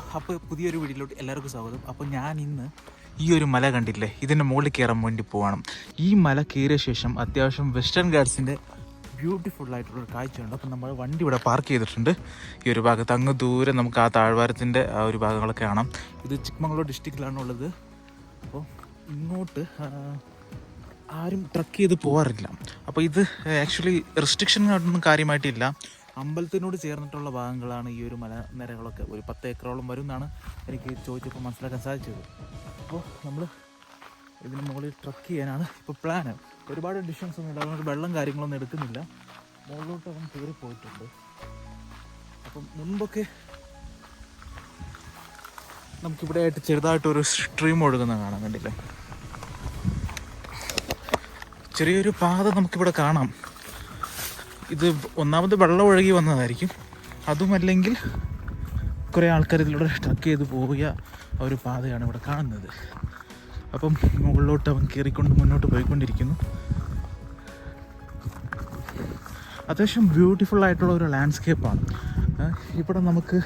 Hello അപ്പോൾ പുതിയൊരു വീഡിയോയിലോട്ട് എല്ലാവർക്കും സ്വാഗതം. അപ്പോൾ ഞാൻ ഇന്ന് ഈ ഒരു മല കണ്ടില്ലേ ഇതിന്റെ മുകളിൽ കയറാൻ വേണ്ടി പോവാണ്. ഈ മല കയറിയ ശേഷം അത്യാവശ്യം വെസ്റ്റേൺ ഗാർഡ്സിന്റെ ബ്യൂട്ടിഫുൾ ആയിട്ടുള്ള ഒരു കാഴ്ചയുണ്ട്. അപ്പോൾ നമ്മൾ വണ്ടി ഇവിടെ പാർക്ക് ചെയ്തിട്ടുണ്ട്. ഈ ഒരു ഭാഗത്ത് അങ്ങ് ദൂരെ നമുക്ക് ആ താഴ്വാരത്തിന്റെ ആ ഒരു ഭാഗങ്ങളൊക്കെ കാണാം. ഇത് ചിക്മംഗ്ലൂർ ഡിസ്ട്രിക്റ്റിലാണ് ഉള്ളത്. അപ്പോൾ ഇങ്ങോട്ട് ആരും ട്രക്ക് ചെയ്ത് പോകാറില്ല അപ്പോൾ ഇത് ആക്ച്വലി റെസ്ട്രിക്ഷൻ ഒന്നും കാര്യമായിട്ടില്ല. അമ്പലത്തിനോട് ചേർന്നിട്ടുള്ള ഭാഗങ്ങളാണ് ഈ ഒരു മലനിരകളൊക്കെ ഒരു പത്ത് ഏക്കറോളം വരും എന്നാണ് എനിക്ക് ചോദിച്ചപ്പോൾ മനസ്സിലാക്കാൻ സാധിച്ചത്. അപ്പോൾ നമ്മൾ ഇതിന് മുകളിൽ ട്രക്ക് ചെയ്യാനാണ് ഇപ്പോൾ പ്ലാന് ഒരുപാട് ഡിഷൻസ് ഒന്നും ഇല്ല. അതുകൊണ്ട് വെള്ളം കാര്യങ്ങളൊന്നും എടുക്കുന്നില്ല. മുകളിലോട്ട് അവൻ കയറി പോയിട്ടുണ്ട്. അപ്പം മുൻപൊക്കെ നമുക്കിവിടെ ആയിട്ട് ചെറുതായിട്ടൊരു സ്ട്രീം ഒഴുകുന്ന കാണാൻ കണ്ടില്ലേ ചെറിയൊരു പാത നമുക്കിവിടെ കാണാം. ഇത് ഒന്നാമത് വെള്ളം ഒഴുകി വന്നതായിരിക്കും. അതുമല്ലെങ്കിൽ കുറേ ആൾക്കാർ ഇതിലൂടെ ട്രക്ക് ചെയ്ത് ആ ഒരു പാതയാണ് ഇവിടെ കാണുന്നത്. അപ്പം മുകളിലോട്ട് അവൻ കയറിക്കൊണ്ട് മുന്നോട്ട് പോയിക്കൊണ്ടിരിക്കുന്നു. അത്യാവശ്യം ബ്യൂട്ടിഫുൾ ആയിട്ടുള്ള ഒരു ലാൻഡ്സ്കേപ്പാണ് ഇവിടെ നമുക്ക്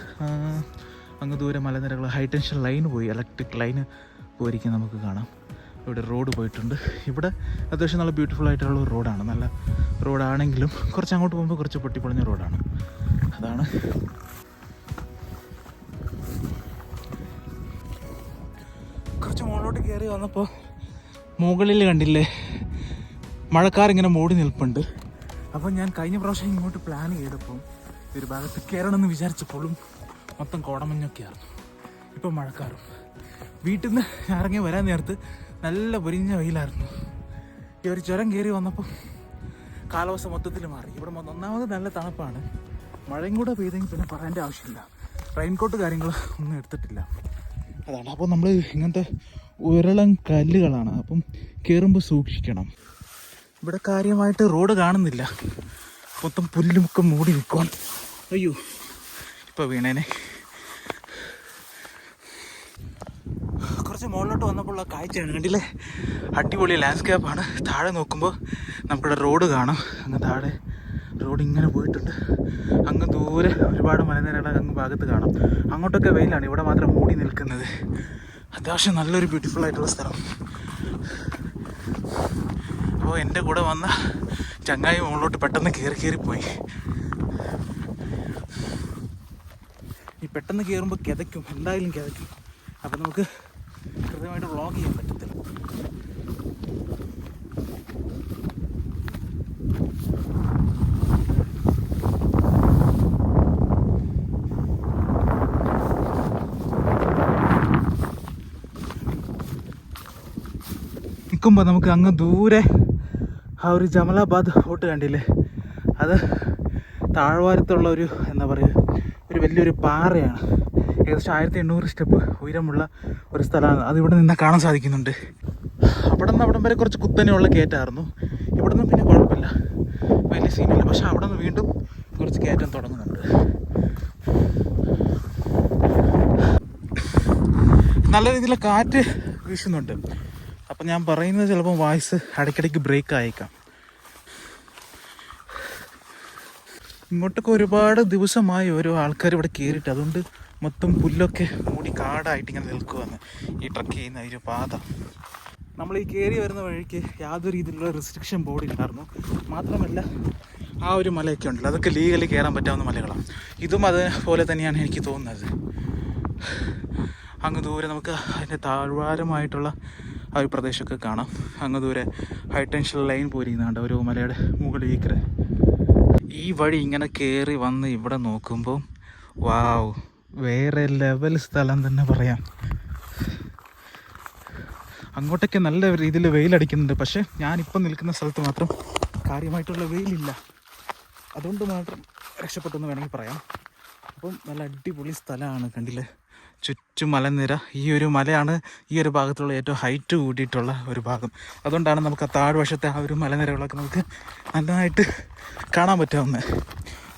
അങ്ങ് ദൂരെ മലനിരകൾ ഹൈ ടെൻഷൻ ലൈൻ പോയി ഇലക്ട്രിക് ലൈന് പോയിരിക്കും നമുക്ക് കാണാം. ഇവിടെ റോഡ് പോയിട്ടുണ്ട്. ഇവിടെ അത്യാവശ്യം നല്ല ബ്യൂട്ടിഫുൾ ആയിട്ടുള്ള ഒരു റോഡാണ്. നല്ല റോഡാണെങ്കിലും കുറച്ച് അങ്ങോട്ട് പോകുമ്പോൾ കുറച്ച് പൊട്ടിപ്പൊളിഞ്ഞ റോഡാണ്. അതാണ്. കുറച്ച് മുകളിലോട്ട് കയറി വന്നപ്പോൾ മുകളിൽ കണ്ടില്ലേ? മഴക്കാർ ഇങ്ങനെ മൂടി നിൽപ്പുണ്ട്. അപ്പോൾ ഞാൻ കഴിഞ്ഞ പ്രാവശ്യം ഇങ്ങോട്ട് പ്ലാൻ ചെയ്തപ്പോൾ ഒരു ഭാഗത്ത് കയറണമെന്ന് വിചാരിച്ചപ്പോഴും മൊത്തം കോടമഞ്ഞൊക്കെയായിരുന്നു. ഇപ്പം മഴക്കാറും. വീട്ടിൽ നിന്ന് ഇറങ്ങി വരാൻ നേരത്ത് നല്ല പൊരിഞ്ഞ വെയിലായിരുന്നു. ഈ ഒരു ചുരം കയറി വന്നപ്പോൾ കാലാവസ്ഥ മൊത്തത്തിൽ മാറി. ഇവിടെ ഒന്നാമത് നല്ല തണുപ്പാണ്. മഴയും കൂടെ പെയ്തെങ്കിൽ പിന്നെ പറയേണ്ട ആവശ്യമില്ല. റെയിൻകോട്ട് കാര്യങ്ങൾ ഒന്നും എടുത്തിട്ടില്ല. അതാണ്. അപ്പോൾ നമ്മൾ ഇങ്ങനത്തെ ഉരളം കല്ലുകളാണ് അപ്പം കയറുമ്പോൾ സൂക്ഷിക്കണം. ഇവിടെ കാര്യമായിട്ട് റോഡ് കാണുന്നില്ല. മൊത്തം പുല്ലുമൊക്കെ മൂടി നിൽക്കുവാൻ അയ്യോ ഇപ്പോൾ വീണേനെ കുറച്ച് മുകളിലോട്ട് വന്നപ്പോൾ ഉള്ള കാഴ്ചയാണ് കണ്ടില്ലേ? അടിപൊളി ലാൻഡ്സ്കേപ്പാണ് താഴെ നോക്കുമ്പോൾ നമുക്കിവിടെ റോഡ് കാണാം. അങ്ങ് താഴെ റോഡ് ഇങ്ങനെ പോയിട്ടുണ്ട്. അങ്ങ് ദൂരെ ഒരുപാട് മലനിരകൾ അങ്ങ് ഭാഗത്ത് കാണാം. അങ്ങോട്ടൊക്കെ വെയിലാണ്. ഇവിടെ മാത്രം മൂടി നിൽക്കുന്നത്. അത്യാവശ്യം നല്ലൊരു ബ്യൂട്ടിഫുൾ ആയിട്ടുള്ള സ്ഥലം. അപ്പോൾ എന്റെ കൂടെ വന്ന ചങ്ങായി മുകളിലോട്ട് പെട്ടെന്ന് കയറി കയറി പോയി. ഈ പെട്ടെന്ന് കയറുമ്പോൾ കിതയ്ക്കും. എന്തായാലും കിതയ്ക്കും. അപ്പം നമുക്ക് കൃത്യമായിട്ട് വ്ളോഗ് ചെയ്യാൻ പറ്റത്തില്ല. നിൽക്കുമ്പോൾ നമുക്ക് അങ്ങ് ദൂരെ ആ ഒരു ജമലാബാദ് ഫോർട്ട് കണ്ടില്ലേ? അത് താഴ്വാരത്തുള്ള ഒരു എന്താ പറയുക ഒരു വലിയൊരു പാറയാണ്. ഏകദേശം ആയിരത്തി എണ്ണൂറ് സ്റ്റെപ്പ് ഉയരമുള്ള ഒരു സ്ഥലമാണ്. അത് ഇവിടെ നിന്ന് കാണാൻ സാധിക്കുന്നുണ്ട്. അവിടെ നിന്ന് അവിടം വരെ കുറച്ച് കുത്തനെയുള്ള കയറ്റായിരുന്നു ഇവിടെ നിന്ന് പിന്നെ കുഴപ്പമില്ല. വലിയ സീനില്ല പക്ഷെ അവിടെ നിന്ന് വീണ്ടും കുറച്ച് കയറ്റം തുടങ്ങുന്നുണ്ട്. നല്ല രീതിയിൽ കാറ്റ് വീശുന്നുണ്ട്. അപ്പം ഞാൻ പറയുന്നത് ചിലപ്പോൾ വോയിസ് ഇടയ്ക്കിടയ്ക്ക് ബ്രേക്ക് ആയേക്കാം. ഇങ്ങോട്ടൊക്കെ ഒരുപാട് ദിവസമായി ഓരോ ആൾക്കാർ ഇവിടെ കയറിയിട്ട് അതുകൊണ്ട് മൊത്തം പുല്ലൊക്കെ മൂടി കാടായിട്ട് ഇങ്ങനെ നിൽക്കുവാണ് ഈ ട്രക്ക് ചെയ്യുന്ന ഒരു പാത. നമ്മൾ ഈ കയറി വരുന്ന വഴിക്ക് യാതൊരു രീതിയിലുള്ള റെസ്ട്രിക്ഷൻ ബോർഡ് ഇല്ലായിരുന്നു. മാത്രമല്ല ആ ഒരു മലയൊക്കെ ഉണ്ടല്ലോ. അതൊക്കെ ലീഗലി കയറാൻ പറ്റാവുന്ന മലകളാണ് ഇതും അതുപോലെ തന്നെയാണ് എനിക്ക് തോന്നുന്നത്. അങ്ങ് ദൂരെ നമുക്ക് അതിന്റെ താഴ്വാരമായിട്ടുള്ള ആ ഒരു പ്രദേശമൊക്കെ കാണാം. അങ്ങ് ദൂരെ ഹൈ ടെൻഷൻ ലൈൻ പോയിരിക്കുന്നുണ്ട് ഒരു മലയുടെ മുകളിലേക്ക്. ഈ വഴി ഇങ്ങനെ കയറി വന്ന് ഇവിടെ നോക്കുമ്പോൾ വാവ് വേറെ ലെവൽ സ്ഥലം തന്നെ പറയാം. അങ്ങോട്ടൊക്കെ നല്ല രീതിയിൽ വെയിലടിക്കുന്നുണ്ട് പക്ഷേ ഞാനിപ്പം നിൽക്കുന്ന സ്ഥലത്ത് മാത്രം കാര്യമായിട്ടുള്ള വെയിലില്ല. അതുകൊണ്ട് മാത്രം രക്ഷപ്പെട്ടെന്ന് വേണമെങ്കിൽ പറയാം. അപ്പം നല്ല അടിപൊളി സ്ഥലമാണ് കണ്ടില്ലേ? ചുറ്റും മലനിര. ഈ ഒരു മലയാണ് ഈ ഒരു ഭാഗത്തുള്ള ഏറ്റവും ഹൈറ്റ് കൂട്ടിയിട്ടുള്ള ഒരു ഭാഗം. അതുകൊണ്ടാണ് നമുക്ക് ആ താഴ്വശത്തെ ആ ഒരു മലനിരകളൊക്കെ നമുക്ക് നന്നായിട്ട് കാണാൻ പറ്റാവുന്നത്.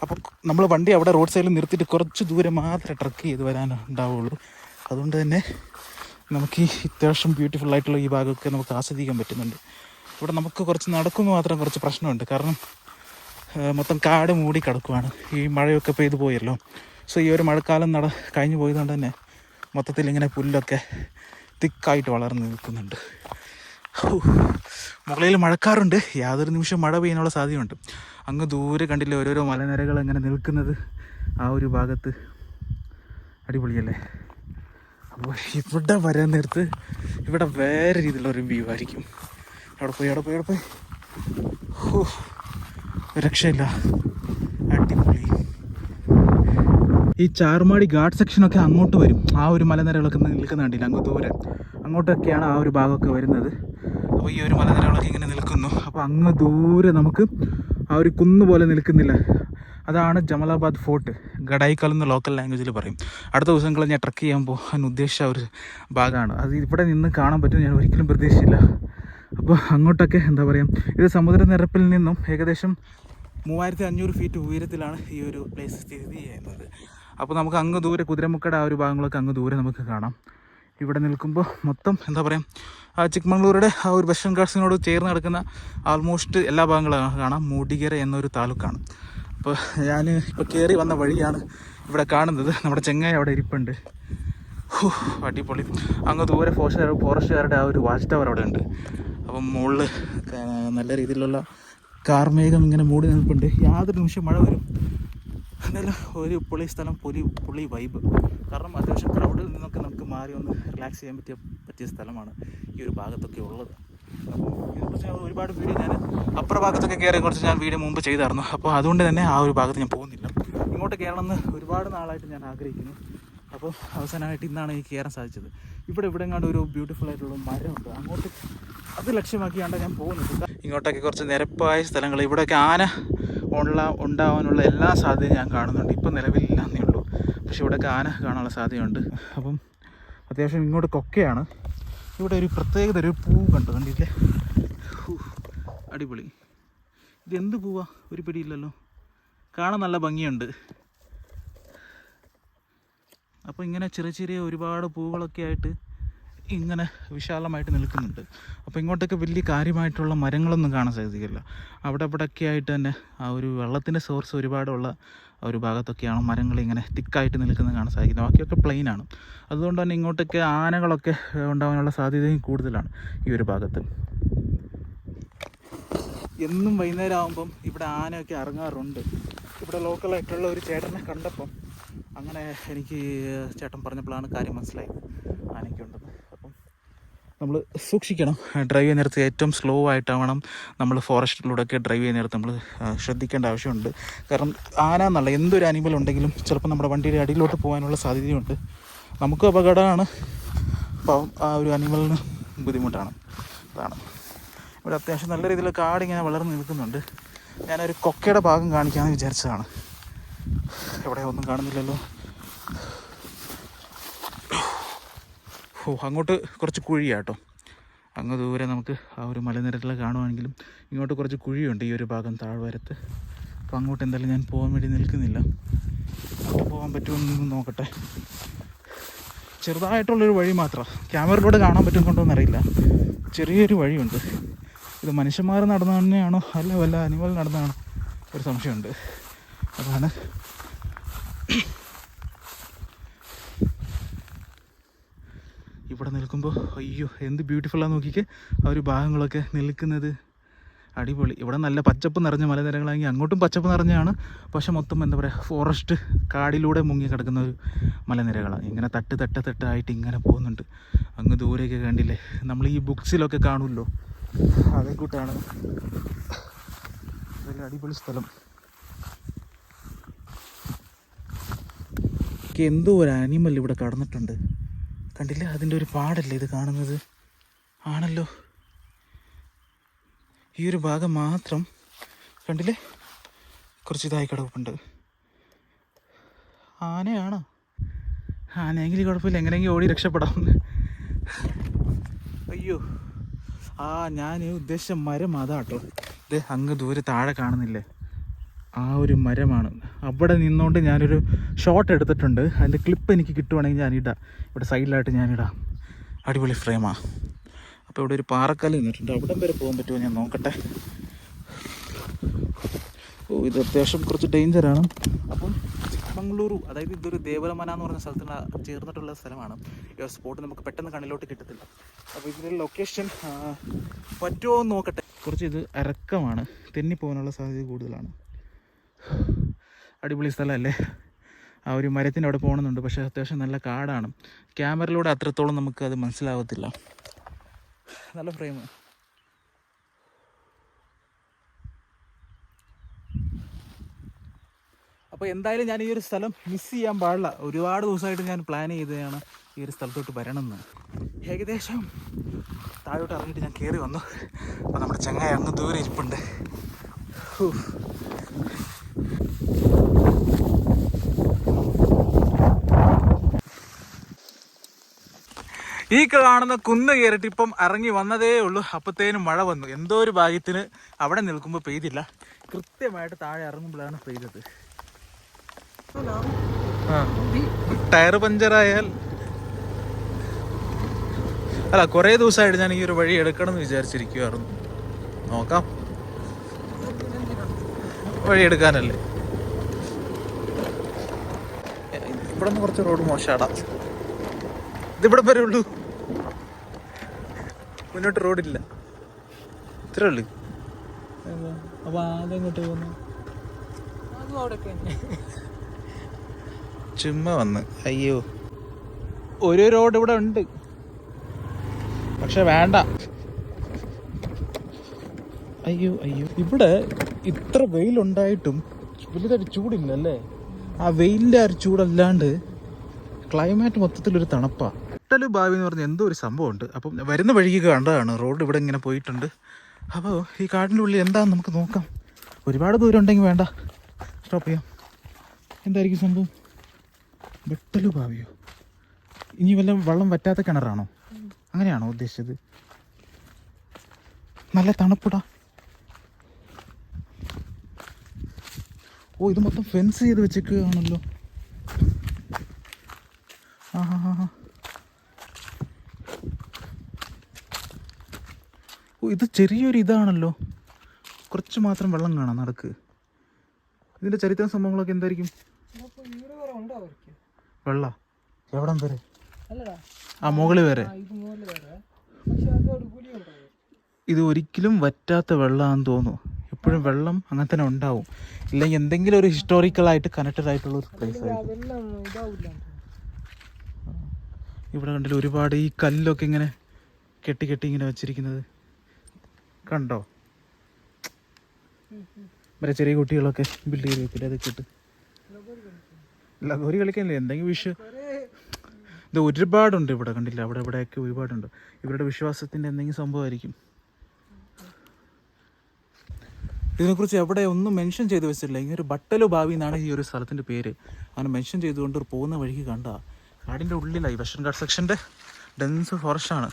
അപ്പോൾ നമ്മൾ വണ്ടി അവിടെ റോഡ് സൈഡിൽ നിർത്തിയിട്ട് കുറച്ച് ദൂരം മാത്രമേ ട്രക്ക് ചെയ്ത് വരാനുണ്ടാവുള്ളൂ. അതുകൊണ്ട് തന്നെ നമുക്ക് ഈ അത്യാവശ്യം ബ്യൂട്ടിഫുൾ ആയിട്ടുള്ള ഈ ഭാഗമൊക്കെ നമുക്ക് ആസ്വദിക്കാൻ പറ്റുന്നുണ്ട്. ഇവിടെ നമുക്ക് കുറച്ച് നടക്കുമ്പോൾ മാത്രം കുറച്ച് പ്രശ്നമുണ്ട്. കാരണം മൊത്തം കാട് മൂടി കിടക്കുവാണ്. ഈ മഴയൊക്കെ പെയ്തു പോയല്ലോ. സോ ഈ ഒരു മഴക്കാലം നട കഴിഞ്ഞു പോയതുകൊണ്ട് തന്നെ മൊത്തത്തിൽ ഇങ്ങനെ പുല്ലൊക്കെ തിക്കായിട്ട് വളർന്ന് നിൽക്കുന്നുണ്ട്. മുകളിൽ മഴക്കാറുണ്ട്. യാതൊരു നിമിഷം മഴ പെയ്യാനുള്ള സാധ്യതയുണ്ട്. അങ്ങ് ദൂരെ കണ്ടില്ലേ ഓരോരോ മലനിരകൾ അങ്ങനെ നിൽക്കുന്നത്? ആ ഒരു ഭാഗത്ത്. അടിപൊളിയല്ലേ? അപ്പോൾ ഇവിടെ വരാൻ നേരത്ത് ഇവിടെ വേറെ രീതിയിലുള്ള ഒരു വ്യൂ ആയിരിക്കും. അവിടെ പോയി അവിടെ പോയി അവിടെ പോയി. രക്ഷയില്ല. അടിപൊളി. ഈ ചാർമാടി ഗാർഡ് സെക്ഷനൊക്കെ അങ്ങോട്ട് വരും. ആ ഒരു മലനിരകളൊക്കെ നിൽക്കുന്ന കണ്ടില്ല? അങ്ങ് ദൂരെ. അങ്ങോട്ടൊക്കെയാണ് ആ ഒരു ഭാഗമൊക്കെ വരുന്നത്. അപ്പോൾ ഈ ഒരു മലനിരകളൊക്കെ ഇങ്ങനെ നിൽക്കുന്നു. അപ്പോൾ അങ്ങ് ദൂരെ നമുക്ക് ആ ഒരു കുന്ന് പോലെ നിൽക്കുന്നില്ല. അതാണ് ജമലാബാദ് ഫോർട്ട്. ഗഡായിക്കൽ എന്ന് ലോക്കൽ ലാംഗ്വേജിൽ പറയും. അടുത്ത ദിവസങ്ങളിൽ ഞാൻ ട്രക്ക് ചെയ്യാൻ പോകാൻ ഉദ്ദേശിച്ച ഒരു ഭാഗമാണ് അത് ഇവിടെ നിന്ന് കാണാൻ പറ്റും ഞാൻ ഒരിക്കലും പ്രതീക്ഷിച്ചില്ല. അപ്പോൾ അങ്ങോട്ടൊക്കെ എന്താ പറയുക ഇത് സമുദ്രനിരപ്പിൽ നിന്നും ഏകദേശം മൂവായിരത്തി അഞ്ഞൂറ് ഫീറ്റ് ഉയരത്തിലാണ് ഈ ഒരു പ്ലേസ് സ്ഥിതി ചെയ്യുന്നത്. അപ്പോൾ നമുക്ക് അങ്ങ് ദൂരെ കുതിരമുക്കട ആ ഒരു ഭാഗങ്ങളൊക്കെ അങ്ങ് ദൂരെ നമുക്ക് കാണാം. ഇവിടെ നിൽക്കുമ്പോൾ മൊത്തം എന്താ പറയുക ആ ചിക്മംഗ്ലൂരുടെ ആ ഒരു വെസ്റ്റേൺ ഗാർഡ്സിനോട് ചേർന്ന് കിടക്കുന്ന ആൾമോസ്റ്റ് എല്ലാ ഭാഗങ്ങളും കാണാം. മൂടികര എന്നൊരു താലൂക്കാണ്. അപ്പോൾ ഞാൻ ഇപ്പോൾ കയറി വന്ന വഴിയാണ് ഇവിടെ കാണുന്നത്. നമ്മുടെ ചെങ്ങായി അവിടെ ഇരിപ്പുണ്ട്. അടിപൊളി. അങ്ങ് ദൂരെ ഫോറസ്റ്റ് ഫോറസ്റ്റുകാരുടെ ആ ഒരു വാച്ച് ടവർ അവിടെ ഉണ്ട്. അപ്പം മുകളിൽ നല്ല രീതിയിലുള്ള കാർമേഘം ഇങ്ങനെ മൂടി നിൽപ്പുണ്ട്. യാതൊരു നിമിഷം മഴ വരും. എന്നാലും ഒരു പൊളി സ്ഥലം പൊലി പൊളി വൈബ് കാരണം അത്യാവശ്യം ക്രൗഡിൽ നിന്നൊക്കെ നമുക്ക് മാറി ഒന്ന് റിലാക്സ് ചെയ്യാൻ പറ്റിയ പറ്റിയ സ്ഥലമാണ് ഈ ഒരു ഭാഗത്തൊക്കെ ഉള്ളത്. അപ്പോൾ ഞാൻ ഒരുപാട് വീഡിയോ ഞാൻ അപ്പുറ ഭാഗത്തൊക്കെ കയറി കുറച്ച് ഞാൻ വീഡിയോ മുമ്പ് ചെയ്തായിരുന്നു. അപ്പോൾ അതുകൊണ്ട് തന്നെ ആ ഒരു ഭാഗത്ത് ഞാൻ പോകുന്നില്ല. ഇങ്ങോട്ട് കയറണമെന്ന് ഒരുപാട് നാളായിട്ട് ഞാൻ ആഗ്രഹിക്കുന്നു. അപ്പോൾ അവസാനമായിട്ട് ഇന്നാണ് എനിക്ക് കയറാൻ സാധിച്ചത്. ഇവിടെ ഇവിടെ എങ്ങാണ്ട് ഒരു ബ്യൂട്ടിഫുൾ ആയിട്ടുള്ള മരമുണ്ട്. അങ്ങോട്ട് അത് ലക്ഷ്യമാക്കിയാണ്ട് ഞാൻ പോകുന്നത് ഇങ്ങോട്ടൊക്കെ കുറച്ച് നിരപ്പായ സ്ഥലങ്ങൾ. ഇവിടെയൊക്കെ ആന ഉള്ള ഉണ്ടാവാനുള്ള എല്ലാ സാധ്യതയും ഞാൻ കാണുന്നുണ്ട്. ഇപ്പം നിലവിലില്ലാന്നേ ഉള്ളൂ. പക്ഷെ ഇവിടെ ആന കാണാനുള്ള സാധ്യതയുണ്ട്. അപ്പം അത്യാവശ്യം ഇങ്ങോട്ട് കൊക്കയാണ്. ഇവിടെ ഒരു പ്രത്യേകത ഒരു പൂ കണ്ടു. കണ്ടില്ലേ? അടിപൊളി. ഇതെന്ത് പൂവാ? ഒരു പിടിയില്ലല്ലോ. കാണാൻ നല്ല ഭംഗിയുണ്ട്. അപ്പോൾ ഇങ്ങനെ ചെറിയ ചെറിയ ഒരുപാട് പൂവുകളൊക്കെ ആയിട്ട് ഇങ്ങനെ വിശാലമായിട്ട് നിൽക്കുന്നുണ്ട്. അപ്പോൾ ഇങ്ങോട്ടൊക്കെ വലിയ കാര്യമായിട്ടുള്ള മരങ്ങളൊന്നും കാണാൻ സാധിക്കില്ല. അവിടെ ഇവിടെയൊക്കെ ആയിട്ട് തന്നെ ആ ഒരു വെള്ളത്തിന്റെ സോഴ്സ് ഒരുപാടുള്ള ഒരു ഭാഗത്തൊക്കെയാണ് മരങ്ങൾ ഇങ്ങനെ തിക്കായിട്ട് നിൽക്കുന്നത് കാണാൻ സാധിക്കുന്നത്. ബാക്കിയൊക്കെ പ്ലെയിൻ ആണ്. അതുകൊണ്ട് തന്നെ ഇങ്ങോട്ടൊക്കെ ആനകളൊക്കെ ഉണ്ടാവാനുള്ള സാധ്യതയും കൂടുതലാണ് ഈ ഒരു ഭാഗത്ത്. എന്നും വൈകുന്നേരം ആകുമ്പം ഇവിടെ ആനയൊക്കെ ഇറങ്ങാറുണ്ട് ഇവിടെ ലോക്കലായിട്ടുള്ള ഒരു ചേട്ടനെ കണ്ടപ്പം അങ്ങനെ എനിക്ക് ചേട്ടൻ പറഞ്ഞപ്പോഴാണ് കാര്യം മനസ്സിലായത്. ആനയ്ക്കുണ്ടെന്ന് നമ്മൾ സൂക്ഷിക്കണം. ഡ്രൈവ് ചെയ്യുന്ന നേരത്ത് ഏറ്റവും സ്ലോ ആയിട്ടാവണം നമ്മൾ ഫോറസ്റ്റിലൂടെയൊക്കെ ഡ്രൈവ് ചെയ്യുന്ന നേരത്ത് നമ്മൾ ശ്രദ്ധിക്കേണ്ട ആവശ്യമുണ്ട്. കാരണം ആന എന്നുള്ള എന്തൊരു അനിമൽ ഉണ്ടെങ്കിലും ചിലപ്പോൾ നമ്മുടെ വണ്ടിയുടെ അടിയിലോട്ട് പോകാനുള്ള സാധ്യതയുണ്ട്. നമുക്ക് അപകടമാണ്. അപ്പം ആ ഒരു അനിമലിന് ബുദ്ധിമുട്ടാണ്. അതാണ്. ഇവിടെ അത്യാവശ്യം നല്ല രീതിയിൽ കാട് ഇങ്ങനെ വളർന്ന് നിൽക്കുന്നുണ്ട്. ഞാനൊരു കൊക്കയുടെ ഭാഗം കാണിക്കാമെന്ന് വിചാരിച്ചതാണ്. എവിടെ ഒന്നും കാണുന്നില്ലല്ലോ. ഓ അങ്ങോട്ട് കുറച്ച് കുഴിയാട്ടോ. അങ്ങ് ദൂരെ നമുക്ക് ആ ഒരു മലനിരകളെ കാണുവാണെങ്കിലും ഇങ്ങോട്ട് കുറച്ച് കുഴിയുണ്ട് ഈ ഒരു ഭാഗം താഴ്വരത്ത്. അപ്പോൾ അങ്ങോട്ട് എന്തായാലും ഞാൻ പോകാൻ വേണ്ടി നിൽക്കുന്നില്ല. അങ്ങോട്ട് പോകാൻ പറ്റുമെന്ന് നോക്കട്ടെ. ചെറുതായിട്ടുള്ളൊരു വഴി മാത്രമാണ് ക്യാമറയിലൂടെ കാണാൻ പറ്റുന്നുണ്ടോ എന്നറിയില്ല. ചെറിയൊരു വഴിയുണ്ട്. ഇത് മനുഷ്യന്മാർ നടന്നു തന്നെയാണോ അല്ല വല്ല അനിമൽ നടന്നാണോ ഒരു സംശയമുണ്ട്. അതാണ് ഇവിടെ നിൽക്കുമ്പോൾ അയ്യോ എന്ത് ബ്യൂട്ടിഫുള്ളാ നോക്കിക്ക്. ആ ഒരു ഭാഗങ്ങളൊക്കെ നിൽക്കുന്നത്. അടിപൊളി. ഇവിടെ നല്ല പച്ചപ്പ് നിറഞ്ഞ മലനിരകളാണെങ്കിൽ അങ്ങോട്ടും പച്ചപ്പ് നിറഞ്ഞാണ് പക്ഷെ മൊത്തം എന്താ പറയുക ഫോറസ്റ്റ് കാടിലൂടെ മുങ്ങി കിടക്കുന്ന ഒരു മലനിരകളാണ്. ഇങ്ങനെ തട്ട് തട്ട് തട്ടായിട്ട് ഇങ്ങനെ പോകുന്നുണ്ട്. അങ്ങ് ദൂരെയൊക്കെ കണ്ടില്ലേ? നമ്മൾ ഈ ബുക്സിലൊക്കെ കാണുമല്ലോ? അതേ കൂട്ടാണ് അടിപൊളി സ്ഥലം. എന്തോ ഒരു ആനിമൽ ഇവിടെ കടന്നിട്ടുണ്ട്. കണ്ടില്ലേ? അതിന്റെ ഒരു പാടല്ലേ ഇത് കാണുന്നത്? ആണല്ലോ. ഈ ഒരു ഭാഗം മാത്രം കണ്ടില്ലേ? കുറച്ച് ഇതായി കിടപ്പുണ്ട്. ആനയാണോ? ആനയെങ്കിൽ കുഴപ്പമില്ല. എങ്ങനെയെങ്കിലും ഓടി രക്ഷപ്പെടാം. അയ്യോ. ആ ഞാൻ ഉദ്ദേശിച്ച മരം അതാട്ടോ. ഇത് അങ്ങ് ദൂരെ താഴെ കാണുന്നില്ലേ? ആ ഒരു മരമാണ്. അവിടെ നിന്നുകൊണ്ട് ഞാനൊരു ഷോട്ട് എടുത്തിട്ടുണ്ട്. അതിന്റെ ക്ലിപ്പ് എനിക്ക് കിട്ടുവാണെങ്കിൽ ഞാനിടാം. ഇവിടെ സൈഡിലായിട്ട് ഞാനിടാം. അടിപൊളി ഫ്രെയിമാണ് അപ്പോൾ ഇവിടെ ഒരു പാറക്കല്ല് നിന്നിട്ടുണ്ട്. അവിടം വരെ പോകാൻ പറ്റുമോ ഞാൻ നോക്കട്ടെ. ഓ ഇത് അത്യാവശ്യം കുറച്ച് ഡേഞ്ചറാണ് അപ്പം ചിക്കമംഗ്ലൂരു അതായത് ഇതൊരു ദേവലമന എന്ന് പറഞ്ഞ സ്ഥലത്തിന് ചേർന്നിട്ടുള്ള സ്ഥലമാണ്. ഈ സ്പോട്ട് നമുക്ക് പെട്ടെന്ന് കണ്ണിലോട്ട് കിട്ടത്തില്ല. അപ്പോൾ ഇതിന്റെ ലൊക്കേഷൻ പറ്റുമോ എന്ന് നോക്കട്ടെ. കുറച്ച് ഇത് അരക്കമാണ്. തെന്നിപ്പോകാനുള്ള സാധ്യത കൂടുതലാണ്. അടിപൊളി സ്ഥലമല്ലേ? ആ ഒരു മരത്തിന്റെ അവിടെ പോകണമെന്നുണ്ട്. പക്ഷേ അത്യാവശ്യം നല്ല കാടാണ്. ക്യാമറയിലൂടെ അത്രത്തോളം നമുക്ക് അത് മനസ്സിലാവത്തില്ല. നല്ല ഫ്രെയിം. അപ്പോൾ എന്തായാലും ഞാൻ ഈ ഒരു സ്ഥലം മിസ് ചെയ്യാൻ പാടില്ല. ഒരുപാട് ദിവസമായിട്ട് ഞാൻ പ്ലാൻ ചെയ്തതാണ് ഈ ഒരു സ്ഥലത്തോട്ട് വരണമെന്ന്. ഏകദേശം താഴോട്ട് ഇറങ്ങിയിട്ട് ഞാൻ കയറി വന്നു. അപ്പോൾ നമ്മുടെ ചങ്ങായി അങ്ങ് ദൂരെ ഇരിപ്പുണ്ട്. ഈ കാണുന്ന കുന്ന് കയറിയിട്ട് ഇപ്പം ഇറങ്ങി വന്നതേ ഉള്ളൂ. അപ്പത്തേനും മഴ വന്നു. എന്തോ ഒരു ഭാഗ്യത്തിന് അവിടെ നിൽക്കുമ്പോൾ പെയ്തില്ല. കൃത്യമായിട്ട് താഴെ ഇറങ്ങുമ്പോഴാണ് പെയ്തത്. ടയർ പഞ്ചറായാൽ അല്ല കുറേ ദിവസമായിട്ട് ഞാൻ ഈ ഒരു വഴി എടുക്കണം എന്ന് വിചാരിച്ചിരിക്കുവായിരുന്നു. നോക്കാം. വഴി എടുക്കാനല്ലേ? ഇവിടെ നിന്ന് കുറച്ച് റോഡ് മോശാടാ. ഇതിവിടെ വരെ ഉള്ളൂ. മുന്നോട്ട് റോഡില്ല. ഇത്രേ ഉള്ളു. അപ്പൊ അതെങ്ങോട്ട് പോകുന്നു. ചുമ്മാ വന്ന്. അയ്യോ. ഒരു റോഡ് ഇവിടെ ഉണ്ട്. പക്ഷെ വേണ്ട. അയ്യോ അയ്യോ. ഇവിടെ ഇത്ര വെയിലുണ്ടായിട്ടും വലുതായിട്ട് ചൂടില്ല അല്ലേ ആ വെയിലിന്റെ ആ ഒരു ക്ലൈമാറ്റ് മൊത്തത്തിലൊരു തണുപ്പാണ് ഇട്ടലു ഭാവി എന്ന് പറഞ്ഞ എന്തോ ഒരു സംഭവമുണ്ട്. അപ്പം വരുന്ന വഴിക്ക് കണ്ടതാണ്. റോഡ് ഇവിടെ ഇങ്ങനെ പോയിട്ടുണ്ട്. അപ്പോൾ ഈ കാടിന്റെ ഉള്ളിൽ എന്താണെന്ന് നമുക്ക് നോക്കാം. ഒരുപാട് ദൂരം ഉണ്ടെങ്കിൽ വേണ്ട. സ്റ്റോപ്പ് ചെയ്യാം. എന്തായിരിക്കും സംഭവം? വെട്ടലു ഭാവിയോ? ഇനി വല്ല വെള്ളം വറ്റാത്ത കിണറാണോ? അങ്ങനെയാണോ ഉദ്ദേശിച്ചത്? നല്ല തണുപ്പിടാ. ഓ ഇത് മൊത്തം ഫെൻസ് ചെയ്ത് വെച്ചേക്കുകയാണല്ലോ. ആ ഹാ ഹാ ഹാ ഓ ഇത് ചെറിയൊരു ഇതാണല്ലോ. കുറച്ച് മാത്രം വെള്ളം കാണാം നടക്ക്. ഇതിന്റെ ചരിത്ര സംഭവങ്ങളൊക്കെ എന്തായിരിക്കും? വെള്ള? എവിടം വരെ? ആ മുകളിൽ വരെ. ഇത് ഒരിക്കലും വറ്റാത്ത വെള്ളമാണെന്ന് തോന്നുന്നു. എപ്പോഴും വെള്ളം അങ്ങനെ തന്നെ ഉണ്ടാവും. ഇല്ലെങ്കിൽ എന്തെങ്കിലും ഒരു ഹിസ്റ്റോറിക്കൽ ആയിട്ട് കണക്റ്റഡ് ആയിട്ടുള്ള ഒരു പ്ലേസ് ആയിരിക്കും. ഇവിടെ കണ്ടില്ല ഒരുപാട് ഈ കല്ലൊക്കെ ഇങ്ങനെ കെട്ടി കെട്ടി ഇങ്ങനെ വെച്ചിരിക്കുന്നത്. കണ്ടോ? മറ്റേ ചെറിയ കുട്ടികളൊക്കെ ബിൽഡ് ചെയ്ത് വെക്കില്ല? അതൊക്കെ ഇട്ട്. ലഗോരി കളിക്കാനില്ല എന്തെങ്കിലും വിഷു ഇത് ഒരുപാടുണ്ട് ഇവിടെ കണ്ടില്ല? അവിടെ ഇവിടെയൊക്കെ ഒരുപാടുണ്ട്. ഇവരുടെ വിശ്വാസത്തിന്റെ എന്തെങ്കിലും സംഭവമായിരിക്കും. ഇതിനെക്കുറിച്ച് എവിടെ ഒന്നും മെൻഷൻ ചെയ്ത് വെച്ചിട്ടില്ല. ഇങ്ങനെ ഒരു ബട്ടലു ഭാവി എന്നാണ് ഈ ഒരു സ്ഥലത്തിന്റെ പേര്. അങ്ങനെ മെൻഷൻ ചെയ്തുകൊണ്ട് ഒരു പോകുന്ന വഴിക്ക് കണ്ട. കാടിന്റെ ഉള്ളിലായി വെസ്റ്റേൺ ഗാർഡ് സെക്ഷന്റെ ഡെൻസ് ഫോറസ്റ്റാണ്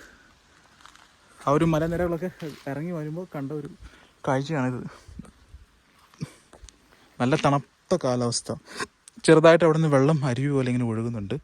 ആ ഒരു മലനിരകളൊക്കെ ഇറങ്ങി വരുമ്പോൾ കണ്ട ഒരു കാഴ്ചയാണിത്. നല്ല തണുത്ത കാലാവസ്ഥ. ചെറുതായിട്ട് അവിടെ നിന്ന് വെള്ളം അരുവി പോലെ ഇങ്ങനെ ഒഴുകുന്നുണ്ട്.